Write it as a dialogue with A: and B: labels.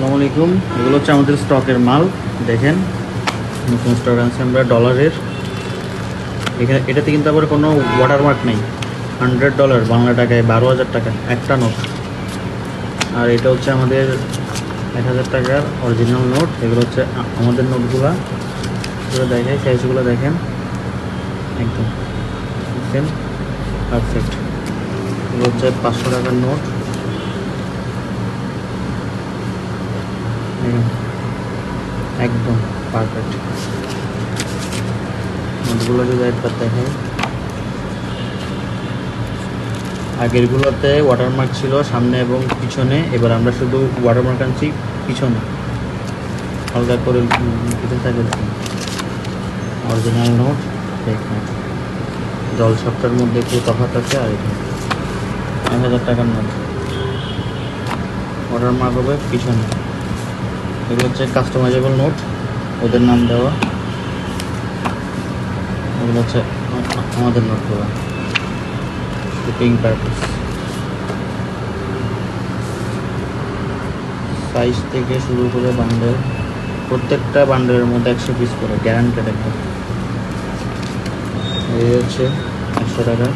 A: আসসালামু আলাইকুম। এগুলো হচ্ছে আমাদের স্টকের মাল। দেখেন, নতুন স্টক আনছে আমরা, ডলারের। এখানে, এটাতে কিন্তু আবার কোনো ওয়াটারমার্ক নেই। হান্ড্রেড ডলার বাংলা টাকায় বারো হাজার টাকা, একটা নোট আর এটা হচ্ছে আমাদের এক হাজার টাকার অরিজিনাল নোট এগুলো হচ্ছে আমাদের নোটগুলা এগুলো দেখে সাইজগুলো দেখেন। একদম পারফেক্ট এগুলো হচ্ছে পাঁচশো টাকার নোট একদম পারফেক্ট নোটগুলো যদি একবার দেখেন। আগেরগুলোতে ওয়াটারমার্ক ছিল সামনে এবং পিছনে। এবার আমরা শুধু ওয়াটারমার্ক আনছি পিছনে। হালকা করে পিছনে অরিজিনাল নোট দেখুন। জল সবটার মধ্যে একটু তফাৎ আছে, আর এক হাজার টাকার নোট ওয়াটারমার্ক হবে পিছনে। এগুলো হচ্ছে কাস্টমাইজেবল নোট ওদের নাম দেওয়া। এগুলো হচ্ছে আমাদের নোটগুলো শিপিং পারপাস সাইজ থেকে শুরু করে বান্ডেল প্রত্যেকটা বান্ডেলের মধ্যে একশো পিস করে গ্যারান্টেড একদম এই হচ্ছে একশো টাকা।